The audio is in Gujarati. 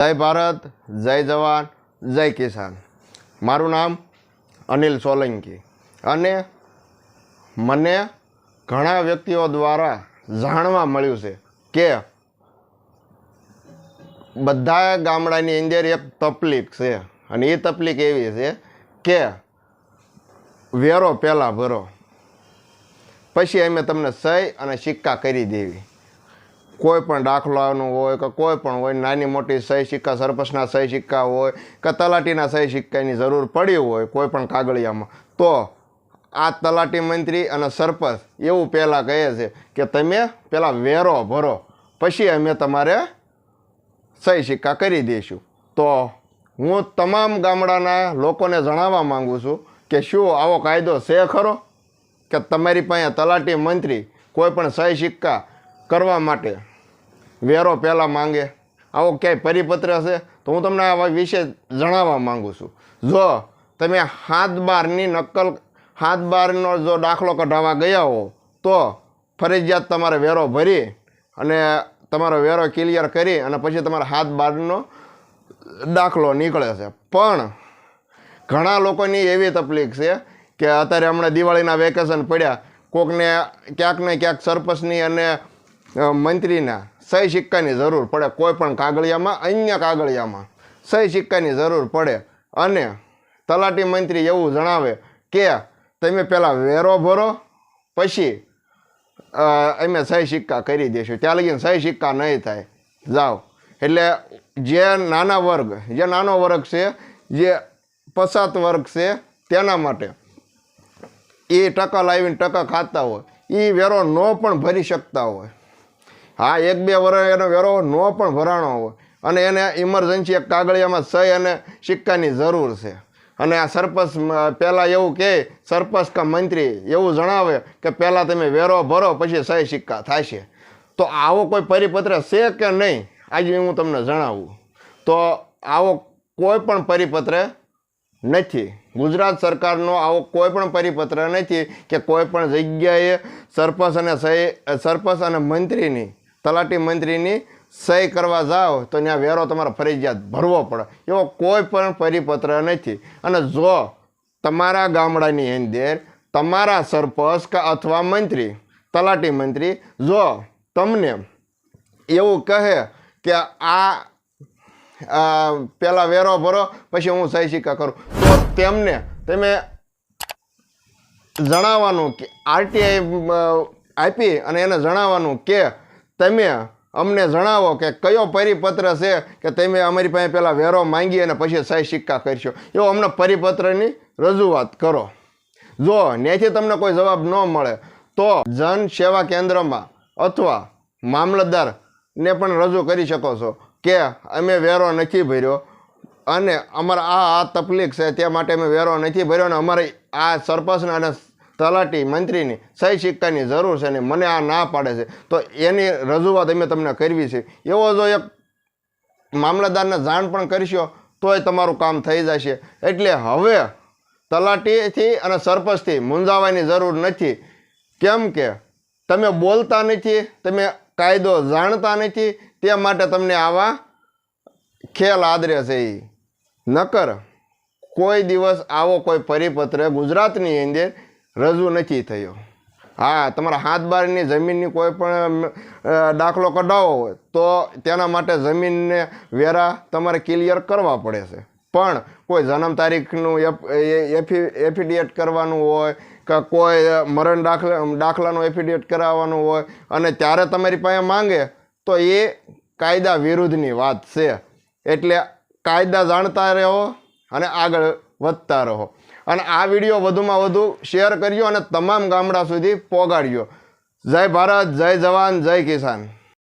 જય ભારત, જય જવાન, જય કિસાન. મારું નામ અનિલ સોલંકી અને મને ઘણા વ્યક્તિઓ દ્વારા જાણવા મળ્યું છે કે બધા ગામડાની અંદર એક તકલીફ છે અને એ તકલીફ એવી છે કે વેરો પહેલાં ભરો, પછી અમે તમને સહી અને સિક્કા કરી દેવી. કોઈ પણ દાખલાનું હોય કે કોઈ પણ હોય, નાની મોટી સહી સિક્કા, સરપંચના સહી સિક્કા હોય કે તલાટીના સહી સિક્કાની જરૂર પડી હોય કોઈ પણ કાગળિયામાં, તો આ તલાટી મંત્રી અને સરપંચ એવું પહેલાં કહે છે કે તમે પહેલાં વેરો ભરો, પછી અમે તમારે સહી સિક્કા કરી દઈશું. તો હું તમામ ગામડાના લોકોને જણાવવા માંગુ છું કે શું આવો કાયદો છે ખરો? કે તમારી પાસે તલાટી મંત્રી કોઈ પણ સહી સિક્કા કરવા માટે વેરો પહેલાં માંગે. આવો ક્યાંય પરિપત્ર છે તો હું તમને આ વિશે જણાવવા માંગુ છું. જો તમે હાથ બારની નકલ હાથ બારનો જો દાખલો કઢાવવા ગયા હો, તો ફરજિયાત તમારે વેરો ભરી અને તમારો વેરો ક્લિયર કરી અને પછી તમારા હાથ બારનો દાખલો નીકળે છે. પણ ઘણા લોકોની એવી તકલીફ છે કે અત્યારે હમણાં દિવાળીના વેકેશન પડ્યા. કોકને ક્યાંક ને ક્યાંક સરપંચની અને મંત્રીના સહી સિક્કાની જરૂર પડે કોઈ પણ કાગળિયામાં, અન્ય કાગળિયામાં સહી સિક્કાની જરૂર પડે. અને તલાટી મંત્રી એવું જણાવે કે તમે પહેલાં વેરો ભરો, પછી અમે સહી સિક્કા કરી દઈશું ત્યાં લગીને સહી સિક્કા નહીં થાય. જાઓ. એટલે જે નાના વર્ગ, જે નાનો વર્ગ છે, જે પસાત વર્ગ છે, તેના માટે એ ટકા લાવીને ટકા ખાતા હોય. એ વેરો ન પણ ભરી શકતા હોય. હા, એક બે વર્ષ એનો વેરો ન પણ ભરાણો હોય. અને એને ઇમરજન્સી એક કાગળિયામાં સહી અને સિક્કાની જરૂર છે. અને આ સરપંચ પહેલાં એવું કહે સરપંચ કે મંત્રી, એવું જણાવે કે પહેલાં તમે વેરો ભરો, પછી સહી સિક્કા થશે. તો આવો કોઈ પરિપત્ર છે કે નહીં? આજે હું તમને જણાવું. તો આવો કોઈ પણ પરિપત્ર નથી. ગુજરાત સરકારનો આવો કોઈ પણ પરિપત્ર નથી કે કોઈ પણ જગ્યાએ સરપંચ અને સહી, સરપંચ અને મંત્રીની તલાટી મંત્રીની સહી કરવા જાઓ તો ત્યાં વેરો તમારે ફરજિયાત ભરવો પડે. એવો કોઈ પણ પરિપત્ર નથી. અને જો તમારા ગામડાની અંદર તમારા સરપંચ કે અથવા મંત્રી, તલાટી મંત્રી, જો તમને એવું કહે કે આ પેલા વેરો ભરો, પછી હું સહી સિક્કા કરું, તો તેમને તમે જણાવવાનું કે આરટીઆઈ આપી અને એને જણાવવાનું કે તમે અમને જણાવો કે કયો પરિપત્ર છે કે તમે અમારી પાસે પહેલાં વેરો માંગી અને પછી સહી સિક્કા કરશો. એવો અમને પરિપત્રની રજૂઆત કરો. જો ત્યાંથી તમને કોઈ જવાબ ન મળે, તો જન સેવા કેન્દ્રમાં અથવા મામલતદારને પણ રજૂ કરી શકો છો કે અમે વેરો નથી ભર્યો અને અમારા આ આ તકલીફ છે, તે માટે અમે વેરો નથી ભર્યો અને અમારે આ સરપંચના અને તલાટી મંત્રીની સહી સિક્કાની જરૂર છે ને મને આ ના પાડે છે. તો એની રજૂઆત અમે તમને કરવી છે. એવો જો એક મામલતદારને જાણ પણ કરશો, તોય તમારું કામ થઈ જશે. એટલે હવે તલાટીથી અને સરપંચથી મૂંઝાવાની જરૂર નથી. કેમ કે તમે બોલતા નથી, તમે કાયદો જાણતા નથી, તે માટે તમને આવા ખેલ આદરે છે એ નકર કોઈ દિવસ આવો કોઈ પરિપત્ર ગુજરાતની અંદર રજૂ નથી થયો. હા, તમારા હાથ બારની જમીનની કોઈ પણ દાખલો કઢાવો હોય, તો તેના માટે જમીનને વેરા તમારે ક્લિયર કરવા પડે છે. પણ કોઈ જન્મ તારીખનું એફ- એ- એફી એફિડેટ કરવાનું હોય, કે કોઈ મરણ દાખલા દાખલાનું એફિડેટ કરાવવાનું હોય, અને ત્યારે તમારી પાસે માંગે, તો એ કાયદા વિરુદ્ધની વાત છે. એટલે કાયદા જાણતા રહો અને આગળ વધતા રહો. અને આ વીડિયો વધુમાં વધુ શેર કર્યો અને તમામ ગામડા સુધી પહોંચાડ્યો જય ભારત, જય જવાન, જય કિસાન.